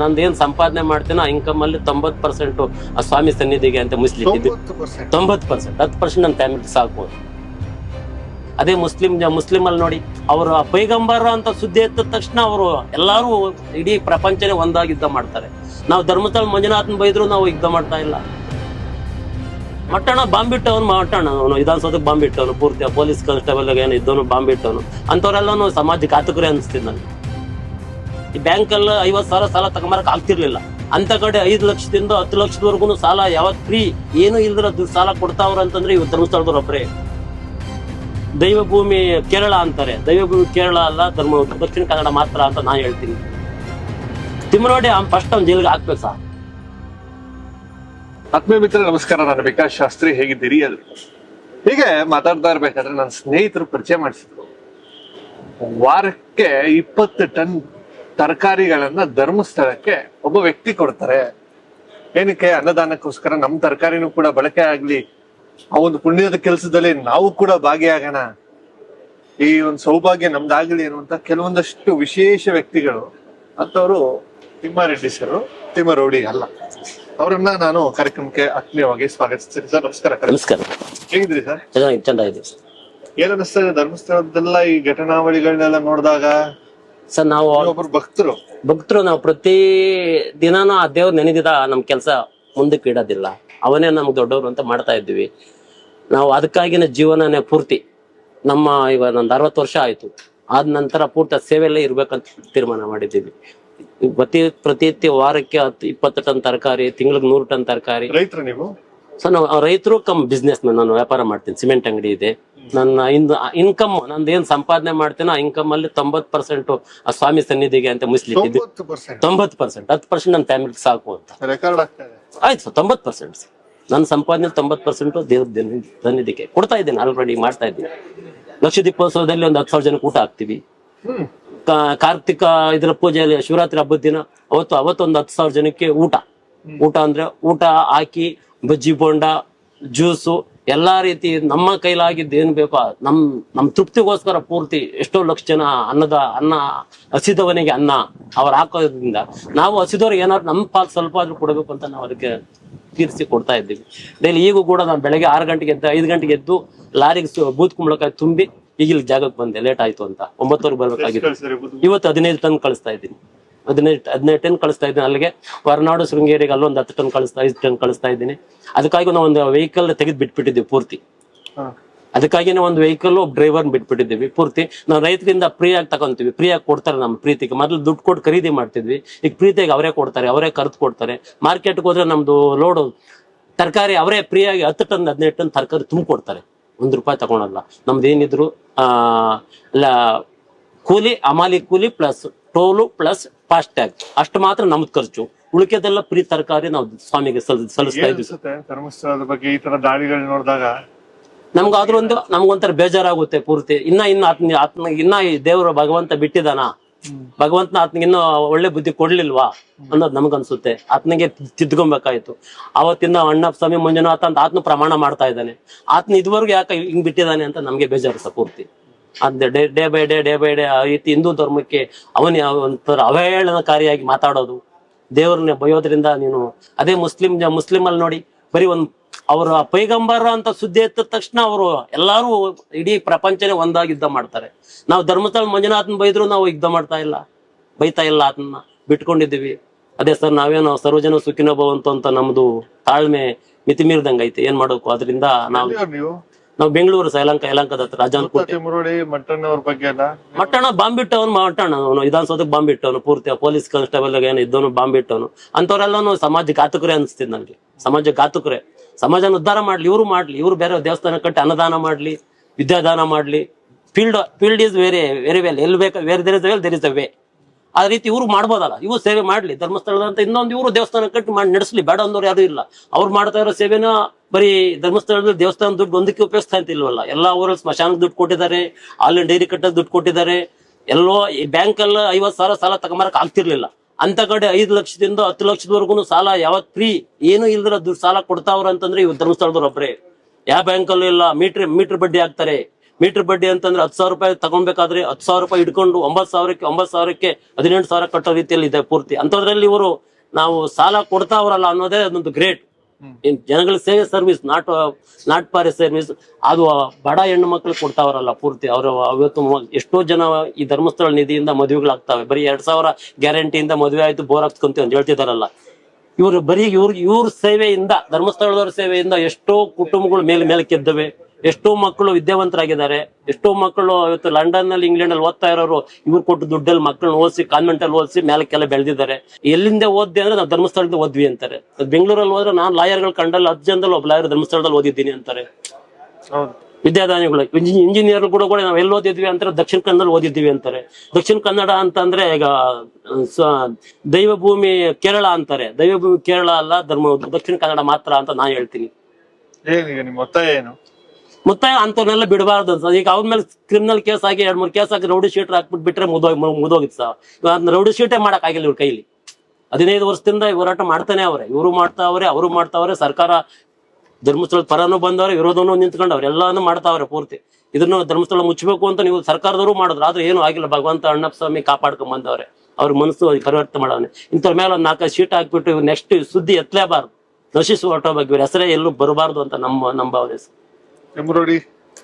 ನಂದು ಏನ್ ಸಂಪಾದನೆ ಮಾಡ್ತೀನೋ ಆ ಇನ್ಕಮ್ ಅಲ್ಲಿ ತೊಂಬತ್ ಪರ್ಸೆಂಟ್ ಆ ಸ್ವಾಮಿ ಸನ್ನಿಧಿಗೆ ಅಂತ ಮುಸ್ಲಿಂ ತೊಂಬತ್ ಪರ್ಸೆಂಟ್ ಹತ್ತು ಪರ್ಸೆಂಟ್ ನನ್ನ ಫ್ಯಾಮಿಲಿ ಸಾಕು. ಅದೇ ಮುಸ್ಲಿಂ ಮುಸ್ಲಿಂ ಅಲ್ಲಿ ನೋಡಿ ಅವರು ಪೈಗಂಬರ ಅಂತ ಸುದ್ದಿ ಎತ್ತಿದ ತಕ್ಷಣ ಅವರು ಎಲ್ಲಾರು ಇಡೀ ಪ್ರಪಂಚನೇ ಒಂದಾಗಿ ಯುದ್ಧ ಮಾಡ್ತಾರೆ. ನಾವು ಧರ್ಮಸ್ಥಳ ಮಂಜುನಾಥನ್ ಬೈದ್ರು ನಾವು ಯುದ್ಧ ಮಾಡ್ತಾ ಇಲ್ಲ. ಮಟ್ಟಣ ಬಾಂಬಿಟ್ಟವನು ಮಟ್ಟಣ ಅವನು ವಿಧಾನಸೌಧಕ್ಕೆ ಬಾಂಬಿಟ್ಟವನು ಪೂರ್ತಿ ಪೊಲೀಸ್ ಕಾನ್ಸ್ಟೇಬಲ್ ಏನು ಇದ್ದವನು ಬಾಂಬಿಟ್ಟವನು. ಅಂಥವರೆಲ್ಲ ಸಮಾಜಕ್ಕೆ ಸಮಾಜ ಘಾತಕರೇ ಅನಿಸ್ತೀನಿ ನನಗೆ ಈ ಬ್ಯಾಂಕಲ್ಲಿ ಐವತ್ತು ಸಾವಿರ ಸಾಲ ತಗೊಂಬರಕ್ ಆಗ್ತಿರ್ಲಿಲ್ಲ. ಅಂತ ಕಡೆ ಐದು ಲಕ್ಷದಿಂದ ಹತ್ತು ಲಕ್ಷದವರೆಗೂ ಸಾಲ ಯಾವತ್ ಫ್ರೀ ಏನು ಇಲ್ದ್ರ ಸಾಲ ಕೊಡ್ತಾವ್ರ ಅಂತಂದ್ರೆ ಇವತ್ತು ಧರ್ಮಸ್ಥಳದವ್ರು ಒಬ್ಬರೇ ದೈವಭೂಮಿ ಕೇರಳ ಅಂತಾರೆ. ದೈವಭೂಮಿ ಕೇರಳ ಅಲ್ಲ, ಧರ್ಮ ದಕ್ಷಿಣ ಕನ್ನಡ ಮಾತ್ರ ಅಂತ ನಾನು ಹೇಳ್ತೀನಿ. ತಿಮ್ಮನೋಡಿ ಅವ್ನು ಫಸ್ಟ್ ಅವ್ನು ಜೈಲಿಗೆ ಹಾಕ್ಬೇಕು ಸರ್ ಆತ್ಮೀಯ ಮಿತ್ರ ನಮಸ್ಕಾರ. ನಾನು ವಿಕಾಸ್ ಶಾಸ್ತ್ರಿ. ಹೇಗಿದ್ದೀರಿ? ಅದು ಹೀಗೆ ಮಾತಾಡ್ತಾ ಇರ್ಬೇಕಾದ್ರೆ ನನ್ನ ಸ್ನೇಹಿತರು ಪರಿಚಯ ಮಾಡಿಸಿದ್ರು. ವಾರಕ್ಕೆ ಇಪ್ಪತ್ತು ಟನ್ ತರಕಾರಿಗಳನ್ನ ಧರ್ಮಸ್ಥಳಕ್ಕೆ ಒಬ್ಬ ವ್ಯಕ್ತಿ ಕೊಡ್ತಾರೆ. ಏನಕ್ಕೆ ಅನ್ನದಾನಕ್ಕೋಸ್ಕರ ನಮ್ಮ ತರಕಾರಿನೂ ಕೂಡ ಬಳಕೆ ಆಗ್ಲಿ ಆ ಒಂದು ಪುಣ್ಯದ ಕೆಲಸದಲ್ಲಿ ನಾವು ಕೂಡ ಭಾಗಿಯಾಗೋಣ. ಈ ಒಂದು ಸೌಭಾಗ್ಯ ನಮ್ದಾಗ್ಲಿ ಅನ್ನುವಂತ ಕೆಲವೊಂದಷ್ಟು ವಿಶೇಷ ವ್ಯಕ್ತಿಗಳು ಅಂತವರು ತಿಮ್ಮಾರೆಡ್ಡಿ ಸರ್ ತಿಮ್ಮರೌಡಿ ಅಲ್ಲ. ಅವರನ್ನ ನಾನು ಕಾರ್ಯಕ್ರಮಕ್ಕೆ ಆತ್ಮೀಯವಾಗಿ ಸ್ವಾಗತಿಸ್ತೀನಿ ಸರ್. ನಮಸ್ಕಾರ ನಮಸ್ಕಾರ. ಹೇಗಿದ್ರಿ ಸರ್? ಚೆನ್ನಾಗಿ ಚಂದ ಇದೆ ಏನ್ ಅನಿಸ್ತಾ ಇದೆ ಧರ್ಮಸ್ಥಳದೆಲ್ಲ ಈ ಘಟನಾವಳಿಗಳನ್ನೆಲ್ಲ ನೋಡಿದಾಗ? ಸರ್ ನಾವು ಒಬ್ರು ಭಕ್ತರು. ಭಕ್ತರು ನಾವು ಪ್ರತಿ ದಿನಾನು ಆ ದೇವ್ರ ನೆನೆದಿದ ನಮ್ ಕೆಲಸ ಮುಂದಕ್ಕೆ ಇಡೋದಿಲ್ಲ. ಅವನೇ ನಮ್ಗೆ ದೊಡ್ಡವರು ಅಂತ ಮಾಡ್ತಾ ಇದ್ವಿ ನಾವು ಅದಕ್ಕಾಗಿನ ಜೀವನನೇ ಪೂರ್ತಿ. ನಮ್ಮ ಇವ ನಂದು ಅರವತ್ತು ವರ್ಷ ಆಯ್ತು. ಆದ ನಂತರ ಪೂರ್ತಿ ಸೇವೆಯಲ್ಲೇ ಇರ್ಬೇಕಂತ ತೀರ್ಮಾನ ಮಾಡಿದ್ದೀವಿ. ಪ್ರತಿ ಪ್ರತಿ ವಾರಕ್ಕೆ ಹತ್ತು ಇಪ್ಪತ್ತು ಟನ್ ತರಕಾರಿ ತಿಂಗಳಿಗೆ ನೂರು ಟನ್ ತರಕಾರಿ. ರೈತರು ನೀವು? ಸೊ ನಾವು ರೈತರು ಕಮ್ ಬಿಸ್ನೆಸ್ ಮ್ಯಾನ್ ನಾನು ವ್ಯಾಪಾರ ಮಾಡ್ತೀನಿ. ಸಿಮೆಂಟ್ ಅಂಗಡಿ ಇದೆ. ನನ್ನ ಇನ್ಕಮ್ ನಂದು ಏನ್ ಸಂಪಾದನೆ ಮಾಡ್ತೀನೋ ಆ ಇನ್ಕಮ್ ಅಲ್ಲಿ ತೊಂಬತ್ ಪರ್ಸೆಂಟ್ ಆ ಸ್ವಾಮಿ ಸನ್ನಿಧಿಗೆ ಅಂತ ಮುಸ್ಲಿಂ ತೊಂಬತ್ ಪರ್ಸೆಂಟ್. ಹತ್ತು ಪರ್ಸೆಂಟ್ ನನ್ನ ಫ್ಯಾಮಿಲಿ ಸಾಕು ಅಂತ. ಆಯ್ತು ಸರ್ ತೊಂಬತ್ ಪರ್ಸೆಂಟ್ ನನ್ನ ಸಂಪಾದನೆ ತೊಂಬತ್ ಪರ್ಸೆಂಟ್ ದೇವ್ರ ಸನ್ನಿಧಿಗೆ. ಕೊಡ್ತಾ ಇದ್ದೀನಿ ಆಲ್ರೆಡಿ ಮಾಡ್ತಾ ಇದ್ದೀನಿ. ಲಕ್ಷ ದೀಪೋತ್ಸವದಲ್ಲಿ ಒಂದು ಹತ್ತು ಸಾವಿರ ಜನಕ್ಕೆ ಊಟ ಹಾಕ್ತಿವಿ. ಕಾರ್ತಿಕ ಇದರ ಪೂಜೆಯಲ್ಲಿ ಶಿವರಾತ್ರಿ ಹಬ್ಬದ ದಿನ ಅವತ್ತು ಅವತ್ತೊಂದು ಹತ್ತು ಸಾವಿರ ಜನಕ್ಕೆ ಊಟ. ಊಟ ಅಂದ್ರೆ ಊಟ ಹಾಕಿ ಬಜ್ಜಿ ಬೋಂಡ ಜ್ಯೂಸು ಎಲ್ಲಾ ರೀತಿ ನಮ್ಮ ಕೈಲಾಗಿದ್ದು ಏನ್ ಬೇಕೋ ನಮ್ ನಮ್ ತೃಪ್ತಿಗೋಸ್ಕರ ಪೂರ್ತಿ ಎಷ್ಟೋ ಲಕ್ಷ ಜನ ಅನ್ನದ ಅನ್ನ ಹಸಿದವನಿಗೆ ಅನ್ನ ಅವ್ರು ಹಾಕೋದ್ರಿಂದ ನಾವು ಹಸಿದವ್ರಿಗೆ ಏನಾದ್ರು ನಮ್ಮ ಪಾಲ್ ಸ್ವಲ್ಪ ಆದ್ರೂ ಕೊಡಬೇಕು ಅಂತ ನಾವು ಅದಕ್ಕೆ ತೀರಿಸಿ ಕೊಡ್ತಾ ಇದ್ದೀವಿ. ಡೈಲಿ ಈಗೂ ಕೂಡ ನಾನು ಬೆಳಗ್ಗೆ ಆರು ಗಂಟೆಗೆ ಎದ್ದು ಐದು ಗಂಟೆಗೆ ಎದ್ದು ಲಾರಿಗೆ ಬೂತ್ ಕುಂಬಳಕಾಯಿ ತುಂಬಿ ಈಗ ಇಲ್ಲಿ ಜಾಗಕ್ಕೆ ಬಂದೆ. ಲೇಟ್ ಆಯ್ತು ಅಂತ. ಒಂಬತ್ತುವರೆಗೆ ಬರ್ಬೇಕಾಗಿತ್ತು. ಇವತ್ತು ಹದಿನೈದು ಟನ್ ಕಳಿಸ್ತಾ ಇದ್ದೀನಿ. ಹದಿನೈದು ಹದಿನೈದು ಟನ್ ಕಳಿಸ್ತಾ ಇದ್ದೀನಿ. ಅಲ್ಲಿಗೆ ಹೊರನಾಡು ಶೃಂಗೇರಿಗೆ ಅಲ್ಲೊಂದು ಹತ್ತು ಟನ್ ಕಳಿಸ್ತಾ ಐದು ಟನ್ ಕಳಿಸ್ತಾ ಇದ್ದೀನಿ. ಅದಕ್ಕಾಗಿ ನಾವು ಒಂದು ವೆಹಿಕಲ್ ತೆಗೆದು ಬಿಟ್ಬಿಟ್ಟಿದ್ದೀವಿ ಪೂರ್ತಿ. ಅದಕ್ಕಾಗಿ ಅದಕ್ಕಾಗಿನೇ ಒಂದು ವೆಹಿಕಲ್ ಒಬ್ಬ ಡ್ರೈವರ್ ಬಿಟ್ಬಿಟ್ಟಿದ್ದೀವಿ ಪೂರ್ತಿ. ನಾವು ರೈತರಿಂದ ಫ್ರೀ ಆಗಿ ತಗೊಂತೀವಿ. ಫ್ರೀ ಆಗಿ ಕೊಡ್ತಾರೆ ನಮ್ಮ ಪ್ರೀತಿಗೆ. ಮೊದಲು ದುಡ್ಡು ಕೊಟ್ಟು ಖರೀದಿ ಮಾಡ್ತಿದ್ವಿ. ಈಗ ಪ್ರೀತಿಗೆ ಅವರೇ ಕೊಡ್ತಾರೆ ಅವರೇ ಕರೆದು ಕೊಡ್ತಾರೆ. ಮಾರ್ಕೆಟ್ಗೆ ಹೋದ್ರೆ ನಮ್ದು ಲೋಡು ತರಕಾರಿ ಅವರೇ ಫ್ರೀ ಆಗಿ ಹತ್ತು ಟನ್ ಹದಿನೈದು ಟನ್ ತರಕಾರಿ ತುಂಬ್ಕೊಡ್ತಾರೆ ಒಂದು ರೂಪಾಯಿ ತಗೊಳಲ್ಲ. ನಮ್ದು ಏನಿದ್ರು ಆ ಲ- ಕೂಲಿ ಅಮಾಲಿ ಕೂಲಿ plus toll plus fast tag. ಅಷ್ಟು ಮಾತ್ರ ನಮ್ದು ಖರ್ಚು. ಉಳಿಕೆದೆಲ್ಲ ಪ್ರೀ ತರಕಾರಿ ನಾವು ಸ್ವಾಮಿಗೆ ಸಲ್ ಸಲ್ಲಿಸ್ತಾ ಇದ್ವಿ ಧರ್ಮಸ್ಥಳದ ಬಗ್ಗೆ ಈ ತರ ದಾಳಿಗಳು ನೋಡಿದಾಗ? ನಮ್ಗೆ ಅದ್ರೊಂದು ನಮ್ಗೊಂಥರ ಬೇಜಾರಾಗುತ್ತೆ ಪೂರ್ತಿ. ಇನ್ನ ಇನ್ನ ಆತ್ಮ ಆತ್ಮ ಇನ್ನ ಈ ದೇವರು ಭಗವಂತ ಬಿಟ್ಟಿದಾನ? ಭಗವಂತನ ಆತ್ನಿಗೆ ಇನ್ನೂ ಒಳ್ಳೆ ಬುದ್ಧಿ ಕೊಡ್ಲಿಲ್ವಾ? ಅನ್ನೋದು ನಮ್ಗನ್ಸುತ್ತೆ. ಆತ್ನಿಗೆ ತಿದ್ಕೊಬೇಕಾಯ್ತು ಅವತ್ತಿಂದ ಅಣ್ಣ ಸ್ವಾಮಿ ಮಂಜುನಾಥ ಅಂತ ಆತ್ಮ ಪ್ರಮಾಣ ಮಾಡ್ತಾ ಇದ್ದಾನೆ. ಆತ್ನ ಇದುವರೆಗೂ ಯಾಕೆ ಹಿಂಗ್ ಬಿಟ್ಟಿದ್ದಾನೆ ಅಂತ ನಮ್ಗೆ ಬೇಜಾರು ಪೂರ್ತಿ. ಅದೇ day day by day day by day ಆ ರೀತಿ ಹಿಂದೂ ಧರ್ಮಕ್ಕೆ ಅವನ ಒಂಥರ ಅವಹೇಳನಕಾರಿಯಾಗಿ ಮಾತಾಡೋದು. ದೇವ್ರನ್ನ ಬಯೋದ್ರಿಂದ ನೀನು ಅದೇ ಮುಸ್ಲಿಂ ಮುಸ್ಲಿಂ ಅಲ್ಲಿ ನೋಡಿ ಬರೀ ಒಂದ್ ಅವರ ಪೈಗಂಬರ ಅಂತ ಸುದ್ದಿ ಎತ್ತಿದ ತಕ್ಷಣ ಅವರು ಎಲ್ಲಾರು ಇಡೀ ಪ್ರಪಂಚನೇ ಒಂದಾಗಿ ಯುದ್ಧ ಮಾಡ್ತಾರೆ. ನಾವು ಧರ್ಮಸ್ಥಳ ಮಂಜುನಾಥನ್ ಬೈದ್ರು ನಾವು ಯುದ್ಧ ಮಾಡ್ತಾ ಇಲ್ಲ. ಬೈತಾ ಇಲ್ಲ ಅದನ್ನ ಬಿಟ್ಕೊಂಡಿದ್ದೀವಿ. ಅದೇ ಸರ್ ನಾವೇನೋ ಸರ್ವಜನ ಸುಖಿನೋ ಭವಂತು ಅಂತ ನಮ್ದು ತಾಳ್ಮೆ ಮಿತಿ ಮೀರಿದಂಗೈತೆ ಏನ್ ಮಾಡಬೇಕು? ಅದರಿಂದ ನಾವು? ನೀವು ಬೆಂಗಳೂರು ಯಲಂಕ ಯಲಂಕದ ಹತ್ರ ರಾಜಾನ್ಕೋಟೆ ಮುರುಳಿ ಮಟ್ಟಣ್ಣ ಅವ್ರ ಬಗ್ಗೆ ಎಲ್ಲ? ಮಟ್ಟಣ ಬಾಂಬ್ ಇಟ್ಟವನು ಮಟ್ಟಣ ಅವನು ವಿಧಾನಸೌಧಕ್ಕೆ ಬಾಂಬ್ ಇಟ್ಟವನು ಪೂರ್ತಿ ಪೊಲೀಸ್ ಕಾನ್ಸ್ಟೇಬಲ್ ಏನು ಇದ್ದವನು ಬಾಂಬ್ ಇಟ್ಟವನು ಅಂತವರೆಲ್ಲಾನು ಸಮಾಜ ಘಾತಕರೇ ಅನಿಸ್ತಿದ್ ನನಗೆ. ಸಮಾಜ ಘಾತಕರೇ. ಸಮಾಜನ ಉದ್ಧಾರ ಮಾಡ್ಲಿ ಇವರು ಮಾಡ್ಲಿ ಇವರು ಬೇರೆ ದೇವಸ್ಥಾನ ಕಟ್ಟಿ ಅನ್ನದಾನ ಮಾಡ್ಲಿ ವಿದ್ಯಾದಾನ ಮಾಡ್ಲಿ. Field field is very very well ಎಲ್ಲಿ ಬೇಕು where there is well there is a way ಆ ರೀತಿ ಇವ್ರು ಮಾಡ್ಬೋದಲ್ಲ ಇವ್ರು ಸೇವೆ ಮಾಡ್ಲಿ. ಧರ್ಮಸ್ಥಳದಂತ ಇನ್ನೊಂದು ಇವರು ದೇವಸ್ಥಾನ ಕಟ್ಟಿ ಮಾಡಿ ನಡೆಸಲಿ ಬೇಡ ಅಂದವ್ರು ಯಾರು ಇಲ್ಲ. ಅವ್ರು ಮಾಡ್ತಾ ಇರೋ ಸೇವೆನ ಬರೀ ಧರ್ಮಸ್ಥಳದಲ್ಲಿ ದೇವಸ್ಥಾನ ದುಡ್ಡು ಒಂದಕ್ಕೆ ಉಪಯೋಗಿಸ್ತಾ ಇಲ್ವಲ್ಲ ಎಲ್ಲ ಊರಲ್ಲಿ ಸ್ಮಶಾನ ದುಡ್ಡು ಕೊಟ್ಟಿದ್ದಾರೆ ಹಾಲಿನ ಡೈರಿ ಕಟ್ಟೋದು ದುಡ್ಡು ಕೊಟ್ಟಿದ್ದಾರೆ. ಎಲ್ಲೋ ಈ ಬ್ಯಾಂಕ್ ಅಲ್ಲ ಐವತ್ ಸಾವಿರ ಸಾಲ ತಗೊಂಬರಕ್ ಆಗ್ತಿರ್ಲಿಲ್ಲ. ಅಂತ ಕಡೆ ಐದು ಲಕ್ಷದಿಂದ ಹತ್ತು ಲಕ್ಷದವರೆಗೂ ಸಾಲ ಯಾವತ್ ಫ್ರೀ? ಏನು ಇಲ್ದ್ರ ದುಡ್ಡು ಸಾಲ ಕೊಡ್ತಾವ್ರ ಅಂತಂದ್ರೆ ಇವ್ ಧರ್ಮಸ್ಥಳದವ್ರು ಒಬ್ರೇ. ಯಾವ ಬ್ಯಾಂಕಲ್ಲೂ ಇಲ್ಲ, ಮೀಟರ್ ಮೀಟರ್ ಬಡ್ಡಿ ಹಾಕ್ತಾರೆ. ಮೀಟರ್ ಬಡ್ಡಿ ಅಂತಂದ್ರೆ ಹತ್ತು ಸಾವಿರ ರೂಪಾಯಿ ತಗೊಬೇಕಾದ್ರೆ ಹತ್ತು ಸಾವಿರ ರೂಪಾಯಿ ಇಟ್ಕೊಂಡು ಒಂಬತ್ತು ಸಾವಿರಕ್ಕೆ ಒಂಬತ್ತು ಸಾವಿರಕ್ಕೆ ಹದಿನೆಂಟು ಸಾವಿರ ಕಟ್ಟೋ ರೀತಿಯಲ್ಲಿ ಇದೆ ಪೂರ್ತಿ. ಅಂಥದ್ರಲ್ಲಿ ಇವರು ನಾವು ಸಾಲ ಕೊಡ್ತಾವ್ರಲ್ಲ ಅನ್ನೋದೇ ಅದೊಂದು ಗ್ರೇಟ್. ಜನಗಳ ಸೇವೆ service not not for service ಅದು ಬಡ ಹೆಣ್ಣು ಮಕ್ಕಳು ಕೊಡ್ತಾವ್ರಲ್ಲ ಪೂರ್ತಿ. ಅವರು ಅವತ್ತು ಎಷ್ಟೋ ಜನ ಈ ಧರ್ಮಸ್ಥಳ ನಿಧಿಯಿಂದ ಮದುವೆಗಳಾಗ್ತಾವೆ. ಬರೀ ಎರಡ್ ಸಾವಿರ ಗ್ಯಾರಂಟಿಯಿಂದ ಮದುವೆ ಆಯ್ತು, ಬೋರ್ ಹಾಕ್ಸ್ಕೊಂತೀವಿ ಅಂತ ಹೇಳ್ತಿದಾರಲ್ಲ. ಇವರು ಬರೀ ಇವ್ರ ಇವ್ರ ಸೇವೆಯಿಂದ, ಧರ್ಮಸ್ಥಳದವ್ರ ಸೇವೆಯಿಂದ ಎಷ್ಟೋ ಕುಟುಂಬಗಳು ಮೇಲೆ ಮೇಲೆ ಕೆದ್ದವೆ ಎಷ್ಟೋ ಮಕ್ಕಳು ವಿದ್ಯಾವಂತರಾಗಿದ್ದಾರೆ. ಎಷ್ಟೋ ಮಕ್ಕಳು ಇವತ್ತು ಲಂಡನ್ನಲ್ಲಿ ಇಂಗ್ಲೆಂಡ್ ಅಲ್ಲಿ ಓದ್ತಾ ಇರೋರು ಇವ್ರು ಕೊಟ್ಟು ದುಡ್ಡಲ್ಲಿ ಮಕ್ಕಳನ್ನ ಓದಿಸಿ ಕಾನ್ವೆಂಟ್ ಅಲ್ಲಿ ಓದಿಸಿ ಮೇಲಕ್ಕೆಲ್ಲ ಬೆಳೆದಿದ್ದಾರೆ. ಎಲ್ಲಿಂದ ಓದ್ದೆ ಅಂದ್ರೆ ನಾವು ಧರ್ಮಸ್ಥಳದಿಂದ ಓದ್ವಿ ಅಂತಾರೆ. ಬೆಂಗಳೂರಲ್ಲಿ ಹೋದ್ರೆ ನಾನು ಲಾಯರ್ಗಳು ಕಂಡಲ್ಲಿ ಹತ್ತು ಜನದಲ್ಲಿ ಒಬ್ಬ ಲಾಯರ್ ಧರ್ಮಸ್ಥಳದಲ್ಲಿ ಓದಿದ್ದೀನಿ ಅಂತಾರೆ. ವಿದ್ಯಾದಾನಿಗಳು ಇಂಜಿನಿಯರ್ ಕೂಡ ಕೂಡ ನಾವು ಎಲ್ಲಿ ಓದಿದ್ವಿ ಅಂತಾರೆ ದಕ್ಷಿಣ ಕನ್ನಡದಲ್ಲಿ ಓದಿದ್ದೀವಿ ಅಂತಾರೆ. ದಕ್ಷಿಣ ಕನ್ನಡ ಅಂತಂದ್ರೆ ಈಗ ದೈವ ಭೂಮಿ ಕೇರಳ ಅಂತಾರೆ. ದೈವ ಭೂಮಿ ಕೇರಳ ಅಲ್ಲ ಧರ್ಮ ದಕ್ಷಿಣ ಕನ್ನಡ ಮಾತ್ರ ಅಂತ ನಾನು ಹೇಳ್ತೀನಿ. ಏನೀಗ ನಿಮ್ಮ ಒತ್ತಾಯ ಏನು? ಮುತ್ತಾಯ ಅಂತವ್ರನ್ನೆಲ್ಲ ಬಿಡಬಾರ್ದು ಅಂತ. ಈಗ ಅವ್ರ ಮೇಲೆ ಕ್ರಿಮಿನಲ್ ಕೇಸ್ ಆಗಿ ಎರಡ್ ಮೂರು ಕೇಸ್ ಹಾಕಿ ರೌಡಿ ಶೀಟ್ ಹಾಕ್ಬಿಟ್ಟು ಬಿಟ್ರೆ ಮುದೋಗಿ ಮುದೋಗಿತ್ತು ಸರ್. ಅದನ್ನ ರೌಡಿ ಶೀಟೇ ಮಾಡಕ್ ಆಗಿಲ್ಲ ಇವ್ರ ಕೈಲಿ. ಹದಿನೈದು ವರ್ಷದಿಂದ ಹೋರಾಟ ಮಾಡ್ತಾನೆ ಅವ್ರೆ. ಇವರು ಮಾಡ್ತಾವ್ರೆ ಅವರು ಮಾಡ್ತಾವ್ರೆ ಸರ್ಕಾರ ಧರ್ಮಸ್ಥಳದ ಪರನೂ ಬಂದವ್ರೆ, ವಿರೋಧನೂ ನಿಂತ್ಕೊಂಡವ್ರೆ ಎಲ್ಲಾನು ಮಾಡ್ತಾವ್ರೆ ಪೂರ್ತಿ. ಇದನ್ನು ಧರ್ಮಸ್ಥಳ ಮುಚ್ಚಬೇಕು ಅಂತ ನೀವು ಸರ್ಕಾರದವರು ಮಾಡಿದ್ರು. ಆದ್ರೆ ಏನು ಆಗಿಲ್ಲ. ಭಗವಂತ ಅಣ್ಣಪ್ಪ ಸ್ವಾಮಿ ಕಾಪಾಡ್ಕೊಂಡ್ ಬಂದವ್ರೆ. ಅವ್ರ ಮನಸ್ಸು ಪರಿವರ್ತನೆ ಮಾಡವನೆ. ಇಂಥವ್ರ ಮೇಲೆ ಒಂದು ನಾಲ್ಕೈದು ಶೀಟ್ ಹಾಕ್ಬಿಟ್ಟು ನೆಕ್ಸ್ಟ್ ಸುದ್ದಿ ಎತ್ತಲೇಬಾರ್ದು ನಶಿಸುವ ಹೊಟ್ಟೋ ಬಗ್ಗೆ ಹೆಸರೇ ಎಲ್ಲೂ ಬರಬಾರ್ದು ಅಂತ ನಮ್ಮ ನಮ್ಮ ಭಾವನೆ ಸರ್.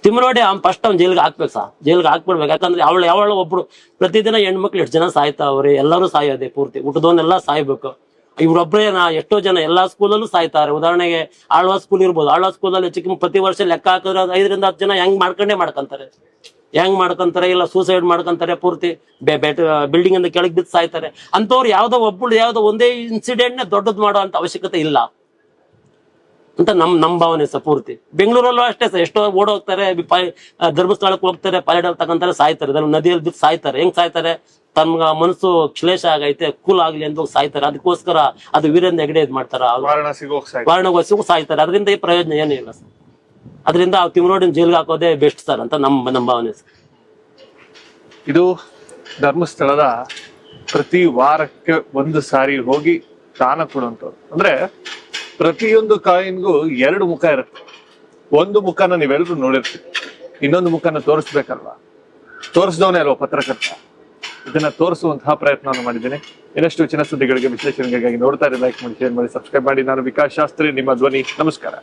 ತಿಮ್ರೋಡಿ ಅವ್ನು ಫಸ್ಟ್ ಅವ್ನು ಜೈಲ್ಗೆ ಹಾಕ್ಬೇಕು ಸಾ. ಜೈಲ್ಗೆ ಹಾಕ್ಬಿಡ್ಬೇಕು. ಯಾಕಂದ್ರೆ ಅವಳು ಯಾವಳು ಒಬ್ರು ಪ್ರತಿದಿನ ಹೆಣ್ಮಕ್ಳು ಎಷ್ಟು ಜನ ಸಾಯ್ತಾವ್ರಿ ಎಲ್ಲರೂ ಸಾಯೋದೆ ಪೂರ್ತಿ. ಊಟದವನ್ನೆಲ್ಲ ಸಾಯ್ಬೇಕು. ಇವ್ರೊಬ್ರೇ ನಾ ಎಷ್ಟೋ ಜನ ಎಲ್ಲಾ ಸ್ಕೂಲಲ್ಲೂ ಸಾಯ್ತಾರೆ. ಉದಾಹರಣೆಗೆ ಆಳ್ವಾ ಸ್ಕೂಲ್ ಇರ್ಬೋದು. ಆಳ್ವಾ ಸ್ಕೂಲಲ್ಲಿ ಚಿಕ್ಕ ಪ್ರತಿ ವರ್ಷ ಲೆಕ್ಕ ಹಾಕಿದ್ರೆ ಐದರಿಂದ ಹತ್ತು ಜನ ಹೆಂಗ್ ಮಾಡ್ಕೊಂಡೇ ಮಾಡ್ಕೊಂತಾರೆ. ಹೆಂಗ್ ಮಾಡ್ಕೊಂತಾರೆ? ಇಲ್ಲ ಸೂಸೈಡ್ ಮಾಡ್ಕೊಂತಾರೆ ಪೂರ್ತಿ. ಬಿಲ್ಡಿಂಗ್ ಇಂದ ಕೆಳಗೆ ಬಿದ್ದು ಸಾಯ್ತಾರೆ. ಅಂತವ್ರು ಯಾವ್ದೋ ಒಬ್ಬಳು ಯಾವ್ದೋ ಒಂದೇ ಇನ್ಸಿಡೆಂಟ್ನ ದೊಡ್ಡದ್ ಮಾಡೋ ಅಂತ ಅವಶ್ಯಕತೆ ಇಲ್ಲ. ಅಂತ ನಮ್ ನಮ್ ಭಾವನೆ ಸಹ ಪೂರ್ತಿ. ಬೆಂಗಳೂರಲ್ಲೂ ಅಷ್ಟೇ ಸರ್ ಎಷ್ಟೋ ಓಡೋಗ್ತಾರೆ ಧರ್ಮಸ್ಥಳಕ್ಕೆ ಹೋಗ್ತಾರೆ ಪೈಲಟ್ ತಗೊಂತಾರೆ ಸಾಯ್ತಾರೆ. ನದಿಯಲ್ಲಿ ಬಿದ್ದು ಸಾಯ್ತಾರೆ. ಹೆಂಗ್ ಸಾಯ್ತಾರೆ? ತಮ್ಮ ಮನಸ್ಸು ಕ್ಲೇಶ ಆಗೈತೆ ಕೂಲ್ ಆಗ್ಲಿ ಅಂತ ಹೋಗಿ ಸಾಯ್ತಾರೆ. ಅದಕ್ಕೋಸ್ಕರ ಅದು ವೀರೇಂದ್ರ ಹೆಗಡೆ ಇದ್ ಮಾಡ್ತಾರೆ. ವಾರಣಾಸಿಗೆ ಸಾಯ್ತಾರೆ. ಅದರಿಂದ ಈ ಪ್ರಯೋಜನ ಏನೂ ಇಲ್ಲ ಸರ್. ಅದರಿಂದ ಆ ತಿಮ್ಮರೋಡಿನ ಜೈಲ್ಗೆ ಹಾಕೋದೇ ಬೆಸ್ಟ್ ಸರ್ ಅಂತ ನಮ್ಮ ನಮ್ ಭಾವನೆ ಸರ್. ಇದು ಧರ್ಮಸ್ಥಳದ ಪ್ರತಿ ವಾರಕ್ಕೆ ಒಂದು ಸಾರಿ ಹೋಗಿ ದಾನ ಕೊಡುವಂಥವ್ರು ಅಂದ್ರೆ ಪ್ರತಿಯೊಂದು ಕಾಯಿನ್ಗೂ ಎರಡು ಮುಖ ಇರುತ್ತೆ. ಒಂದು ಮುಖನ ನೀವೆಲ್ಲರೂ ನೋಡಿರ್ತೀವಿ ಇನ್ನೊಂದು ಮುಖನ ತೋರಿಸ್ಬೇಕಲ್ವಾ? ತೋರಿಸ್ದವನೇ ಅಲ್ವಾ ಪತ್ರಕರ್ತ? ಇದನ್ನ ತೋರಿಸುವಂತಹ ಪ್ರಯತ್ನವನ್ನು ಮಾಡಿದ್ದೇನೆ. ಇನ್ನಷ್ಟು ಚಿನ್ನ ಸುದ್ದಿಗಳಿಗೆ ವಿಶ್ಲೇಷಣೆಗಾಗಿ ನೋಡ್ತಾ ಇರಿ ಲೈಕ್ ಮಾಡಿ ಶೇರ್ ಮಾಡಿ ಸಬ್ಸ್ಕ್ರೈಬ್ ಮಾಡಿ. ನಾನು ವಿಕಾಸ್ ಶಾಸ್ತ್ರಿ, ನಿಮ್ಮ ಧ್ವನಿ. ನಮಸ್ಕಾರ.